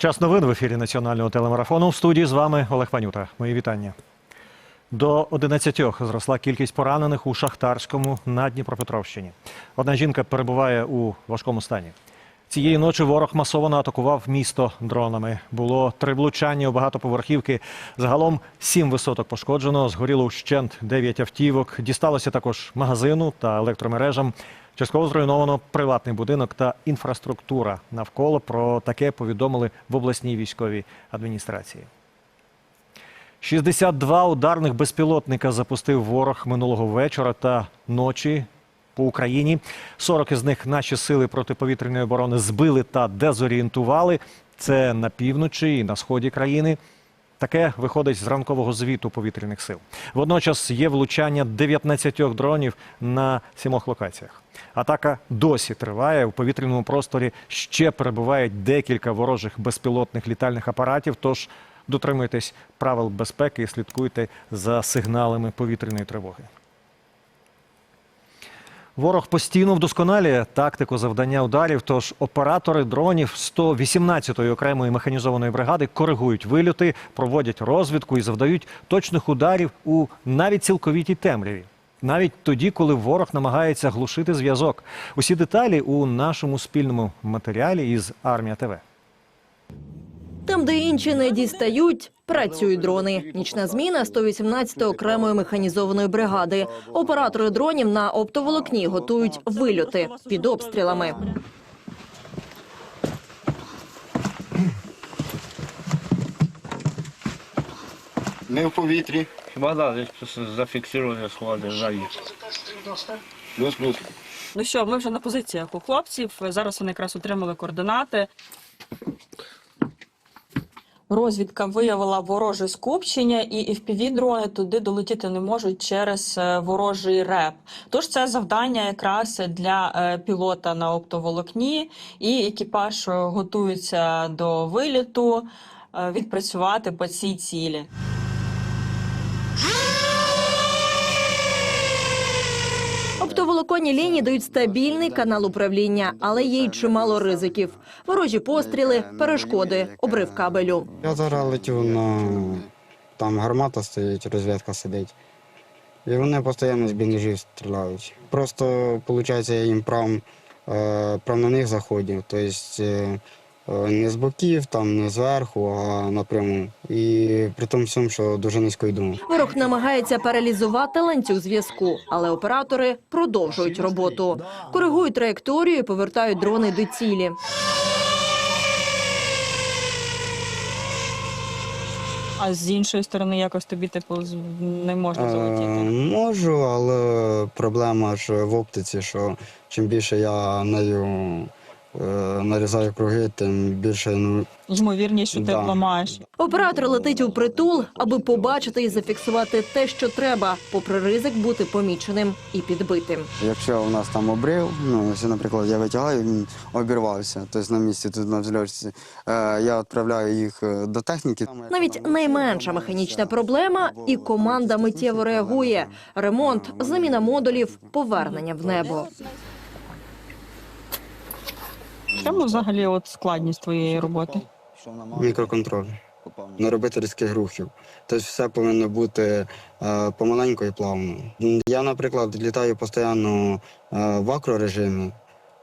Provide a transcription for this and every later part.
Час новин в ефірі національного телемарафону. В студії з вами Олег Панюта. Мої вітання. До 11 зросла кількість поранених у Шахтарському на Дніпропетровщині. Одна жінка перебуває у важкому стані. Цієї ночі ворог масово атакував місто дронами. Було три влучання у багатоповерхівки. Загалом сім висоток пошкоджено. Згоріло вщент дев'ять автівок. Дісталося також магазину та електромережам. Частково зруйновано приватний будинок та інфраструктура навколо. Про таке повідомили в обласній військовій адміністрації. 62 ударних безпілотника запустив ворог минулого вечора та ночі по Україні. 40 із них наші сили протиповітряної оборони збили та дезорієнтували. Це на півночі і на сході країни. Таке виходить з ранкового звіту повітряних сил. Водночас є влучання 19 дронів на сімох локаціях. Атака досі триває. У повітряному просторі ще перебувають декілька ворожих безпілотних літальних апаратів. Тож дотримуйтесь правил безпеки і слідкуйте за сигналами повітряної тривоги. Ворог постійно вдосконалює тактику завдання ударів. Тож оператори дронів 118-ї окремої механізованої бригади коригують вильоти, проводять розвідку і завдають точних ударів у навіть цілковітій темряві. Навіть тоді, коли ворог намагається глушити зв'язок. Усі деталі у нашому спільному матеріалі із Армія ТВ. Там, де інші не дістають, працюють дрони. Нічна зміна 118 окремої механізованої бригади. Оператори дронів на оптоволокні готують вильоти під обстрілами. Ми в повітрі. Хіба да, десь просто зафіксовані склади жаї. Плюс-плюс. Ну що, ми вже на позиціях у хлопців. Зараз вони якраз отримали координати. Розвідка виявила вороже скупчення, і FPV-дрони туди долетіти не можуть через е, ворожий реп. Тож це завдання якраз для е, пілота на оптоволокні, і екіпаж е, готується до виліту відпрацювати по цій цілі. Оптоволоконні лінії дають стабільний канал управління, але є й чимало ризиків. Ворожі постріли, перешкоди, обрив кабелю. Я зараз летів на там гармата стоїть, розвідка сидить. І вони постійно з бліндажів стріляють. Просто, виходить, я їм прав, е, прав на них заходів. Тобто не з боків, там, не зверху, а напряму. І при тому всьому, що дуже низько йду. Ворог намагається паралізувати ланцюг зв'язку, але оператори продовжують роботу. Коригують траєкторію і повертають дрони до цілі. А з іншої сторони, якось тобі типу з- не можна Е, залетіти. можу, але проблема ж в оптиці, що чим більше я нею е, нарізаю круги, тим більше ну, Ймовірність, що ти Да. ламаєш. Оператор летить у притул, аби побачити і зафіксувати те, що треба, попри ризик бути поміченим і підбитим. Якщо у нас там обрив, ну якщо, наприклад, я витягаю, він обірвався, тобто на місці тут на взльоті, е, я відправляю їх е, до техніки. Навіть найменша механічна проблема, і команда миттєво реагує. Ремонт, заміна модулів, повернення в небо. В чому взагалі от складність твоєї роботи? Мікроконтроль. Не робити різких рухів. Тобто все повинно бути е, помаленьку і плавно. Я, наприклад, літаю постійно е, в акрорежимі,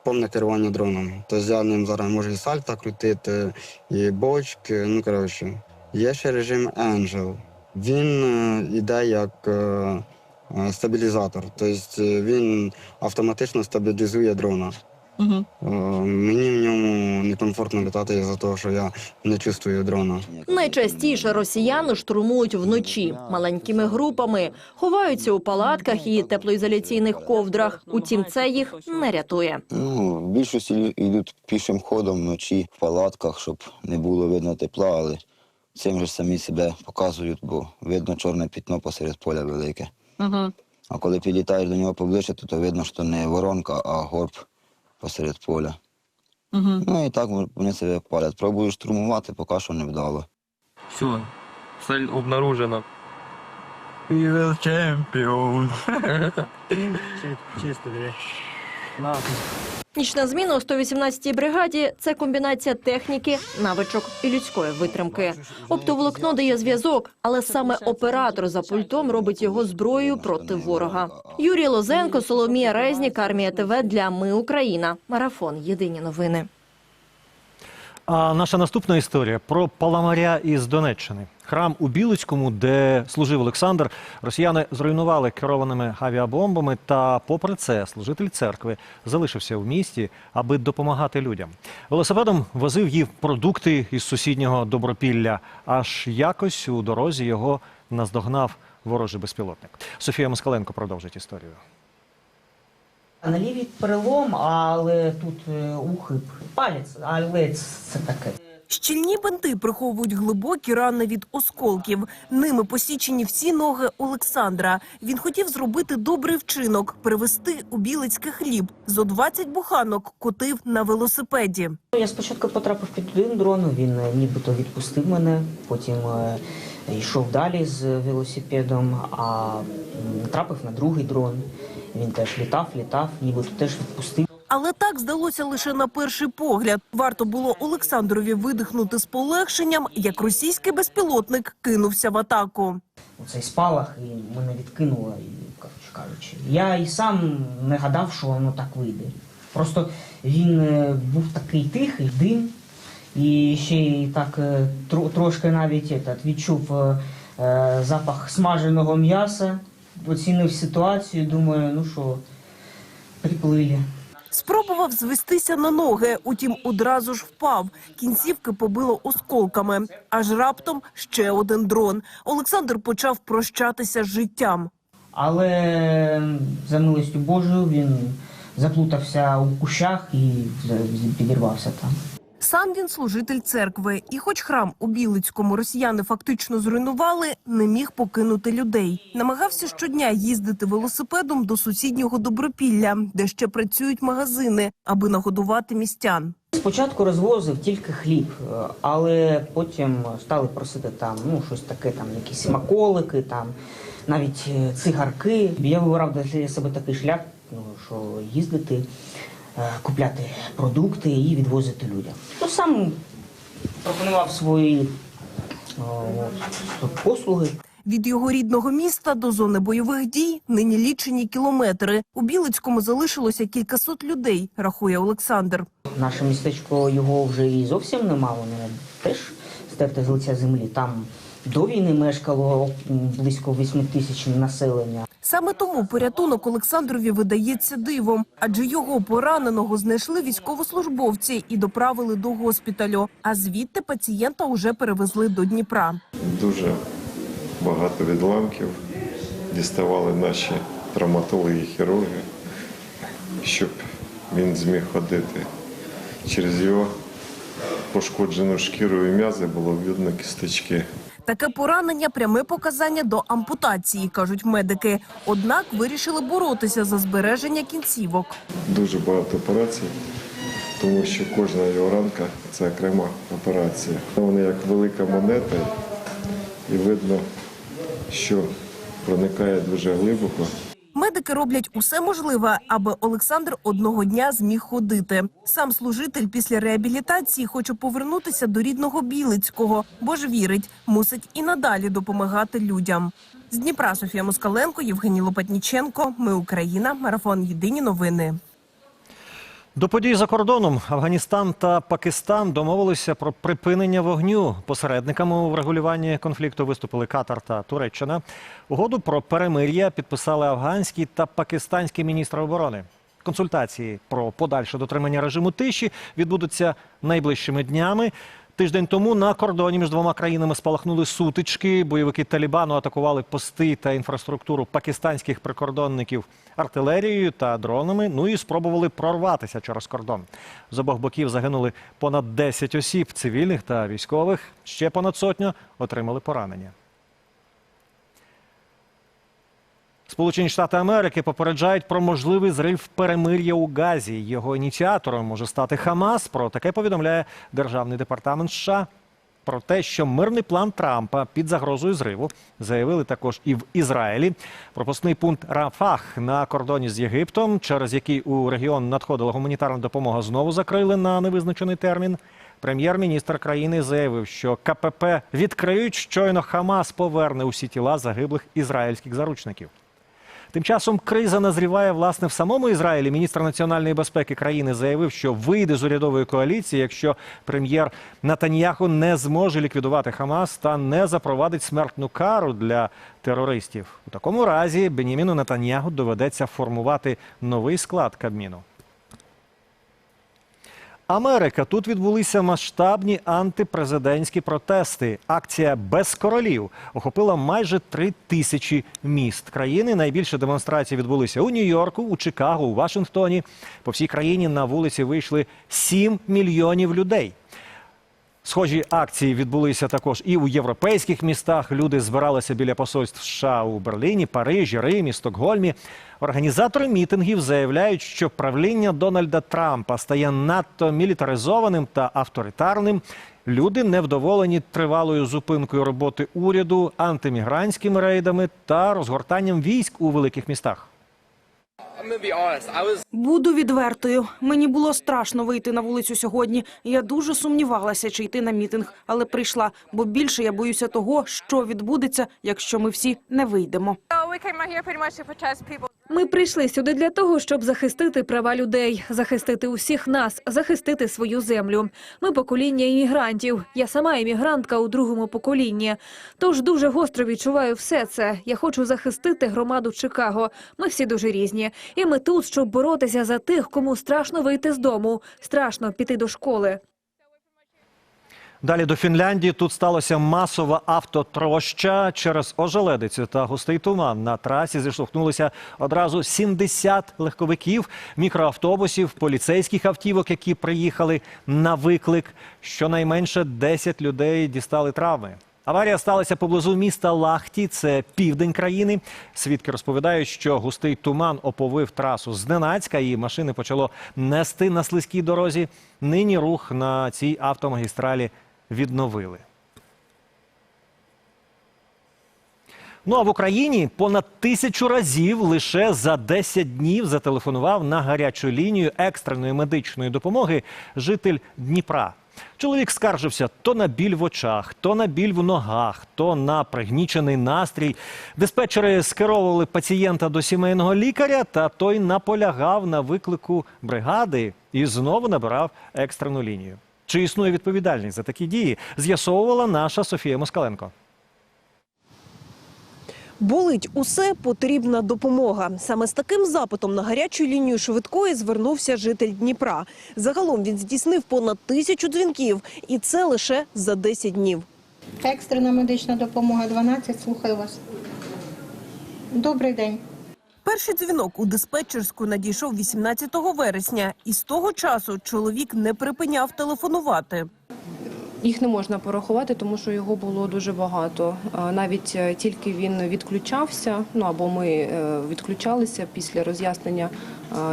повне керування дроном. Тобто я ним зараз можу і сальта крутити, і бочки. Ну, коротше. Є ще режим Angel. Він е, іде як е, е, стабілізатор. Тобто він автоматично стабілізує дрона. Угу. Мені в ньому некомфортно літати із-за того, що я не чувствую дрона. Найчастіше росіяни штурмують вночі маленькими групами, ховаються у палатках і теплоізоляційних ковдрах. Утім, це їх не рятує. Ну, в більшості лю- йдуть пішим ходом вночі в палатках, щоб не було видно тепла, але цим же самі себе показують, бо видно чорне пітно посеред поля велике. Угу. А коли підлітаєш до нього поближче, то, то видно, що не воронка, а горб посеред поля. Угу. Ну і так вони себе палять. Пробую штурмувати, поки що не вдало. Все, цель обнаружена. Evil Champion. Чисто, блядь. На. Нічна зміна у 118-й бригаді це комбінація техніки, навичок і людської витримки. Оптоволокно дає зв'язок, але саме оператор за пультом робить його зброєю проти ворога. Юрій Лозенко, Соломія Резнік, Армія ТВ для Ми Україна. Марафон. Єдині новини. А наша наступна історія про паламаря із Донеччини. Храм у Білицькому, де служив Олександр, росіяни зруйнували керованими авіабомбами. Та, попри це, служитель церкви залишився в місті, аби допомагати людям. Велосипедом возив їв продукти із сусіднього добропілля. Аж якось у дорозі його наздогнав ворожий безпілотник. Софія Москаленко продовжить історію. На лівій перелом, але тут е, ухип. Палець, але це таке. Щільні бинти приховують глибокі рани від осколків. Ними посічені всі ноги Олександра. Він хотів зробити добрий вчинок привезти у Білицьке хліб. Зо 20 буханок котив на велосипеді. Я спочатку потрапив під один дрон, він е, нібито відпустив мене, потім е, йшов далі з велосипедом, а натрапив на другий дрон. Він теж літав, літав, нібито теж відпустив. Але так здалося лише на перший погляд. Варто було Олександрові видихнути з полегшенням, як російський безпілотник кинувся в атаку. Оцей спалах і мене відкинуло, і, коротше кажучи. Я і сам не гадав, що воно так вийде. Просто він е, був такий тихий, дим, і ще й так е, тро- трошки навіть этот, відчув е, е, запах смаженого м'яса, оцінив ситуацію, думаю, ну що, приплили. Спробував звестися на ноги, утім одразу ж впав. Кінцівки побило осколками. Аж раптом ще один дрон. Олександр почав прощатися з життям. Але за милостю Божою він заплутався у кущах і підірвався там. Сам він служитель церкви, і хоч храм у Білицькому росіяни фактично зруйнували, не міг покинути людей. Намагався щодня їздити велосипедом до сусіднього добропілля, де ще працюють магазини, аби нагодувати містян. Спочатку розвозив тільки хліб, але потім стали просити там ну щось таке, там якісь смаколики, там навіть е, цигарки. Я вибирав для себе такий шлях, ну що їздити, купляти продукти і відвозити людям. То сам пропонував свої о, послуги. Від його рідного міста до зони бойових дій нині лічені кілометри. У Білицькому залишилося кількасот людей, рахує Олександр. Наше містечко його вже і зовсім нема, воно теж стерте з лиця землі. Там до війни мешкало близько 8 тисяч населення. Саме тому порятунок Олександрові видається дивом, адже його пораненого знайшли військовослужбовці і доправили до госпіталю. А звідти пацієнта уже перевезли до Дніпра. дуже багато відламків діставали наші травматологи і хірурги, щоб він зміг ходити. Через його пошкоджену шкіру і м'язи було видно кісточки. Таке поранення пряме показання до ампутації, кажуть медики. Однак вирішили боротися за збереження кінцівок. Дуже багато операцій, тому що кожна його ранка це окрема операція. Вони як велика монета, і видно, що проникає дуже глибоко. Медики роблять усе можливе, аби Олександр одного дня зміг ходити. Сам служитель після реабілітації хоче повернутися до рідного Білицького, бо ж вірить, мусить і надалі допомагати людям. З Дніпра Софія Москаленко, Євгеній Лопатніченко. Ми Україна. Марафон. Єдині новини. До подій за кордоном Афганістан та Пакистан домовилися про припинення вогню. Посередниками у врегулюванні конфлікту виступили Катар та Туреччина. Угоду про перемир'я підписали афганський та пакистанський міністри оборони. Консультації про подальше дотримання режиму тиші відбудуться найближчими днями. Тиждень тому на кордоні між двома країнами спалахнули сутички. Бойовики Талібану атакували пости та інфраструктуру пакистанських прикордонників артилерією та дронами. Ну і спробували прорватися через кордон. З обох боків загинули понад 10 осіб, цивільних та військових. Ще понад сотню отримали поранення. Сполучені Штати Америки попереджають про можливий зрив перемир'я у Газі. Його ініціатором може стати Хамас. Про таке повідомляє Державний департамент США. про те, що мирний план Трампа під загрозою зриву заявили також і в Ізраїлі. Пропускний пункт Рафах на кордоні з Єгиптом, через який у регіон надходила гуманітарна допомога, знову закрили на невизначений термін. Прем'єр-міністр країни заявив, що КПП відкриють, щойно Хамас поверне усі тіла загиблих ізраїльських заручників. Тим часом криза назріває власне в самому Ізраїлі. Міністр національної безпеки країни заявив, що вийде з урядової коаліції, якщо прем'єр Натаньяху не зможе ліквідувати Хамас та не запровадить смертну кару для терористів. У такому разі Беніміну Натаньяху доведеться формувати новий склад Кабміну. Америка тут відбулися масштабні антипрезидентські протести. Акція без королів охопила майже три тисячі міст країни. Найбільше демонстрацій відбулися у Нью-Йорку, у Чикаго, у Вашингтоні. По всій країні на вулиці вийшли 7 мільйонів людей. Схожі акції відбулися також і у європейських містах. Люди збиралися біля посольств США у Берліні, Парижі, Римі, Стокгольмі. Організатори мітингів заявляють, що правління Дональда Трампа стає надто мілітаризованим та авторитарним. Люди невдоволені тривалою зупинкою роботи уряду, антимігрантськими рейдами та розгортанням військ у великих містах. Буду відвертою. Мені було страшно вийти на вулицю сьогодні. Я дуже сумнівалася, чи йти на мітинг, але прийшла, бо більше я боюся того, що відбудеться, якщо ми всі не вийдемо. Ми прийшли сюди для того, щоб захистити права людей, захистити усіх нас, захистити свою землю. Ми покоління іммігрантів. Я сама іммігрантка у другому поколінні. Тож дуже гостро відчуваю все це. Я хочу захистити громаду Чикаго. Ми всі дуже різні, і ми тут, щоб боротися за тих, кому страшно вийти з дому, страшно піти до школи. Далі до Фінляндії тут сталося масова автотроща через ожеледицю та густий туман. На трасі зіштовхнулися одразу 70 легковиків, мікроавтобусів, поліцейських автівок, які приїхали на виклик. Щонайменше 10 людей дістали травми. Аварія сталася поблизу міста Лахті, це південь країни. Свідки розповідають, що густий туман оповив трасу зненацька, і машини почало нести на слизькій дорозі. Нині рух на цій автомагістралі відновили. Ну а в Україні понад тисячу разів лише за 10 днів зателефонував на гарячу лінію екстреної медичної допомоги житель Дніпра. Чоловік скаржився то на біль в очах, то на біль в ногах, то на пригнічений настрій. Диспетчери скеровували пацієнта до сімейного лікаря, та той наполягав на виклику бригади і знову набирав екстрену лінію. Чи існує відповідальність за такі дії? З'ясовувала наша Софія Москаленко. Болить усе, потрібна допомога. Саме з таким запитом на гарячу лінію швидкої звернувся житель Дніпра. Загалом він здійснив понад тисячу дзвінків, і це лише за 10 днів. Екстрена медична допомога 12, слухаю вас. Добрий день. Перший дзвінок у диспетчерську надійшов 18 вересня, і з того часу чоловік не припиняв телефонувати. Їх не можна порахувати, тому що його було дуже багато. Навіть е, тільки він відключався, ну або ми е, відключалися після роз'яснення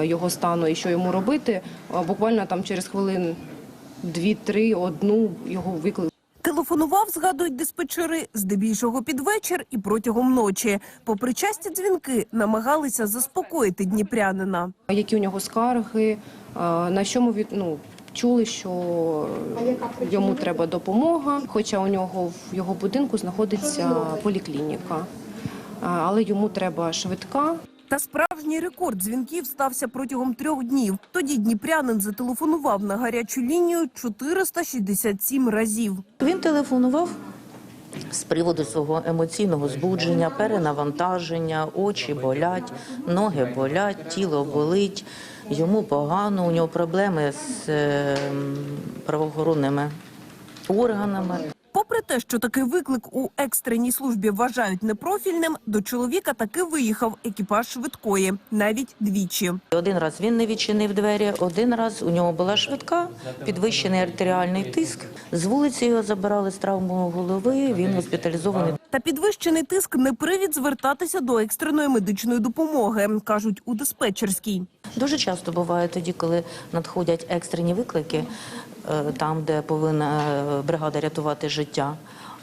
е, його стану і що йому робити. Буквально там через хвилин дві-три, одну його виклик. Телефонував, згадують диспетчери, здебільшого під вечір і протягом ночі. Попри часті дзвінки, намагалися заспокоїти дніпрянина. Які у нього скарги, на що ми від ну. Чули, що йому треба допомога, хоча у нього в його будинку знаходиться поліклініка, але йому треба швидка. Та справжній рекорд дзвінків стався протягом трьох днів. Тоді дніпрянин зателефонував на гарячу лінію 467 разів. Він телефонував з приводу свого емоційного збудження, перенавантаження, очі болять, ноги болять, тіло болить, йому погано, у нього проблеми з е, правоохоронними органами. Попри те, що такий виклик у екстреній службі вважають непрофільним, до чоловіка таки виїхав екіпаж швидкої, навіть двічі. Один раз він не відчинив двері, один раз у нього була швидка, підвищений артеріальний тиск. З вулиці його забирали з травмою голови. Він госпіталізований. Та підвищений тиск не привід звертатися до екстреної медичної допомоги, кажуть у диспетчерській. Дуже часто буває тоді, коли надходять екстрені виклики. Е, там, де повинна е, бригада рятувати життя.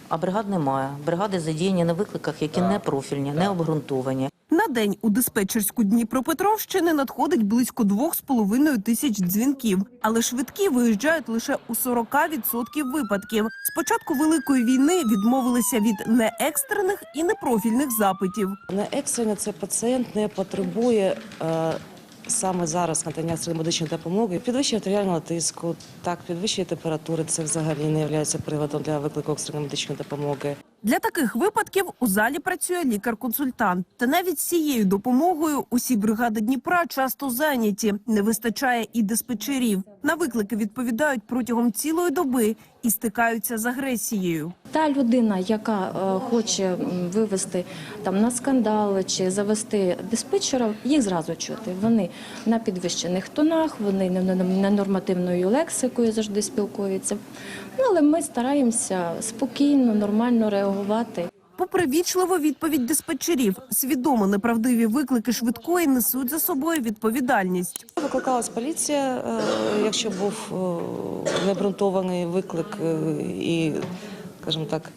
А бригад немає. Бригади задіяні на викликах, які не профільні, не обґрунтовані. На день у диспетчерську Дніпропетровщини надходить близько 2,5 тисяч дзвінків, але швидкі виїжджають лише у 40% випадків. З початку великої війни відмовилися від неекстрених і непрофільних запитів. Не екстрено це пацієнт не потребує е, саме зараз надання медичної допомоги. Підвищення артеріального тиску, так, підвищення температури це взагалі не є приводом для виклику екстреної медичної допомоги. Для таких випадків у залі працює лікар-консультант. Та навіть з цією допомогою усі бригади Дніпра часто зайняті. Не вистачає і диспетчерів. На виклики відповідають протягом цілої доби і стикаються з агресією. Та людина, яка е, хоче вивести там на скандал чи завести диспетчера, їх зразу чути. Вони на підвищених тонах, вони не- не- ненормативною лексикою завжди спілкуються. Ну, але ми стараємося спокійно, нормально реагувати. Попри вічливу відповідь диспетчерів, свідомо неправдиві виклики швидкої несуть за собою відповідальність. Викликалась поліція, е, якщо був е, необґрунтований виклик е, і, скажімо так,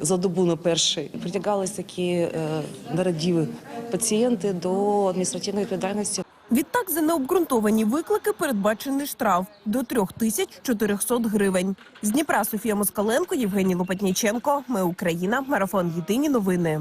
за добу на перший. Притягались такі нерадіві пацієнти до адміністративної відповідальності. Відтак за необґрунтовані виклики передбачений штраф до 3400 гривень. З Дніпра Софія Москаленко, Євгеній Лопатніченко. Ми Україна. Марафон Єдині новини.